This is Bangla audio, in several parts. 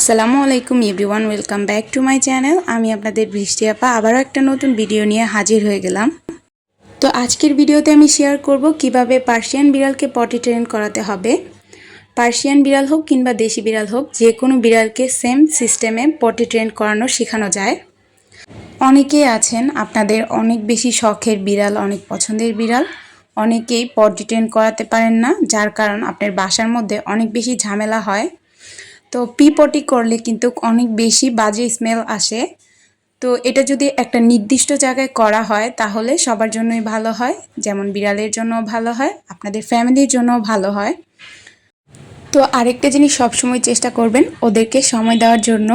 আসসালামু আলাইকুম everyone, welcome back to my channel. আমি আপনাদের বৃষ্টি আপা, আবারও একটা নতুন ভিডিও নিয়ে হাজির হয়ে গেলাম। তো আজকের ভিডিওতে আমি শেয়ার করব কীভাবে পার্সিয়ান বিড়ালকে পটি ট্রেন করাতে হবে। পার্সিয়ান বিড়াল হোক কিংবা দেশি বিড়াল হোক, যে কোনো বিড়ালকে সেম সিস্টেমে পটি ট্রেন করানো শেখানো যায়। অনেকেই আছেন, আপনাদের অনেক বেশি শখের বিড়াল, অনেক পছন্দের বিড়াল। অনেকেই পটি ট্রেন করাতে পারেন না, যার কারণ আপনার বাসার মধ্যে অনেক বেশি ঝামেলা হয়। তো পিপটি করলে কিন্তু অনেক বেশি বাজে স্মেল আসে। তো এটা যদি একটা নির্দিষ্ট জায়গায় করা হয়, তাহলে সবার জন্যই ভালো হয়। যেমন বিড়ালের জন্য ভালো হয়, আপনাদের ফ্যামিলির জন্য ভালো হয়। তো আরেকটা জিনিস সবসময় চেষ্টা করবেন ওদেরকে সময় দেওয়ার জন্য।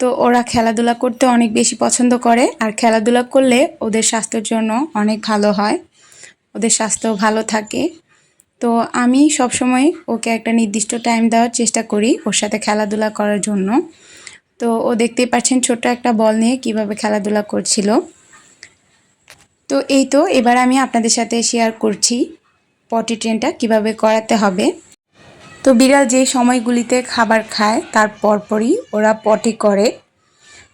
তো ওরা খেলাধুলা করতে অনেক বেশি পছন্দ করে, আর খেলাধুলা করলে ওদের স্বাস্থ্যের জন্য অনেক ভালো হয়। ওদের স্বাস্থ্য ভালো থাকে। তো আমি সবসময় ওকে একটা নির্দিষ্ট টাইম দেওয়ার চেষ্টা করি ওর সাথে খেলাধুলা করার জন্য। তো ও দেখতেই পাচ্ছেন ছোট্ট একটা বল নিয়ে কীভাবে খেলাধুলা করছিল। তো এই তো, এবার আমি আপনাদের সাথে শেয়ার করছি পটি ট্রেনটা কীভাবে করাতে হবে। তো বিড়াল যে সময়গুলিতে খাবার খায়, তার পরপরই ওরা পটি করে।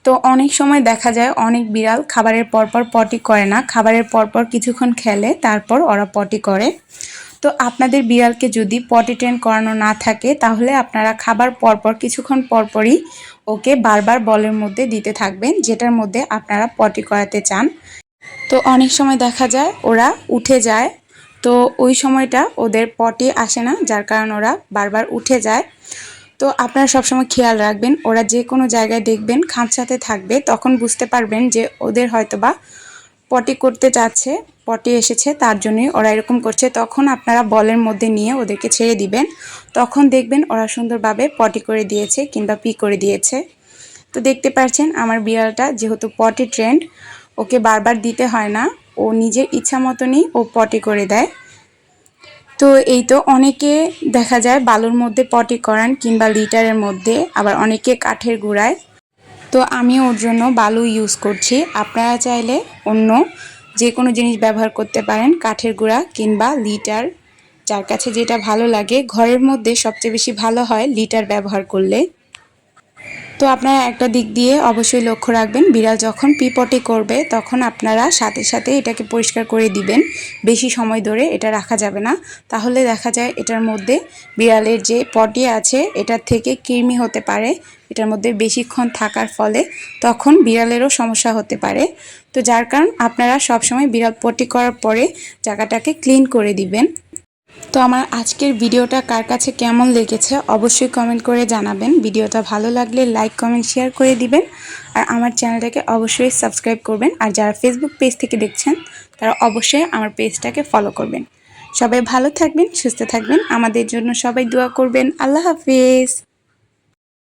তো অনেক সময় দেখা যায় অনেক বিড়াল খাবারের পরপর পটি করে না, খাবারের পরপর কিছুক্ষণ খেলে তারপর ওরা পটি করে। তো আপনাদের বিড়ালকে যদি পটি ট্রেন করানো না থাকে, তাহলে আপনারা খাবার পরপর, কিছুক্ষণ পরপরই ওকে বারবার বলের মধ্যে দিতে থাকবেন, যেটার মধ্যে আপনারা পটি করাতে চান। তো অনেক সময় দেখা যায় ওরা উঠে যায়, তো ওই সময়টা ওদের পটি আসে না, যার কারণ ওরা বারবার উঠে যায়। তো আপনারা সবসময় খেয়াল রাখবেন, ওরা যে কোনো জায়গায় দেখবেন, খাঁচাতে থাকবে, তখন বুঝতে পারবেন যে ওদের হয়তোবা পটি করতে চাচ্ছে পটি এসেছে, তার জন্যই ওরা এরকম করছে। তখন আপনারা বলের মধ্যে নিয়ে ওদেরকে ছেড়ে দিবেন। তখন দেখবেন ওরা সুন্দরভাবে পটি করে দিয়েছে কিংবা পি করে দিয়েছে। তো দেখতে পাচ্ছেন আমার বিড়ালটা যেহেতু পটি ট্রেন্ড, ওকে বারবার দিতে হয় না। ও নিজের ইচ্ছা মতনই ও পটি করে দেয়। তো এই তো অনেকে দেখা যায় বালুর মধ্যে পটি করান কিংবা লিটারের মধ্যে, আবার অনেকে কাঠের গুঁড়ায়। তো আমি ওর জন্য বালু ইউজ করছি। আপনারা চাইলে অন্য যে কোনো জিনিস ব্যবহার করতে পারেন, কাঠের গুঁড়া কিংবা লিটার। যার কাছে যেটা ভালো লাগে, ঘরের মধ্যে সবচেয়ে বেশি ভালো হয় লিটার ব্যবহার করলে। তো আপনারা একটা দিক দিয়ে অবশ্যই লক্ষ্য রাখবেন, বিড়াল যখন পিপটি করবে তখন আপনারা সাথে সাথে এটাকে পরিষ্কার করে দিবেন, বেশি সময় ধরে এটা রাখা যাবে না। তাহলে দেখা যায় এটার মধ্যে বিড়ালের যে পটি আছে এটার থেকে কৃমি হতে পারে, এটার মধ্যে বেশিক্ষণ থাকার ফলে তখন বিড়ালেরও সমস্যা হতে পারে। তো যার কারণ আপনারা সবসময় বিড়াল পটি করার পরে জায়গাটাকে ক্লিন করে দিবেন। তো আমার আজকের ভিডিওটা কার কাছে কেমন লেগেছে অবশ্যই কমেন্ট করে জানাবেন। ভিডিওটা ভালো লাগলে লাইক কমেন্ট শেয়ার করে দিবেন। আর আমার চ্যানেলটাকে অবশ্যই সাবস্ক্রাইব করবেন। আর যারা ফেসবুক পেজ থেকে দেখছেন, তারা অবশ্যই আমার পেজটাকে ফলো করবেন। সবাই ভালো থাকবেন, সুস্থ থাকবেন। আমাদের জন্য সবাই দোয়া করবেন। আল্লাহ হাফিজ।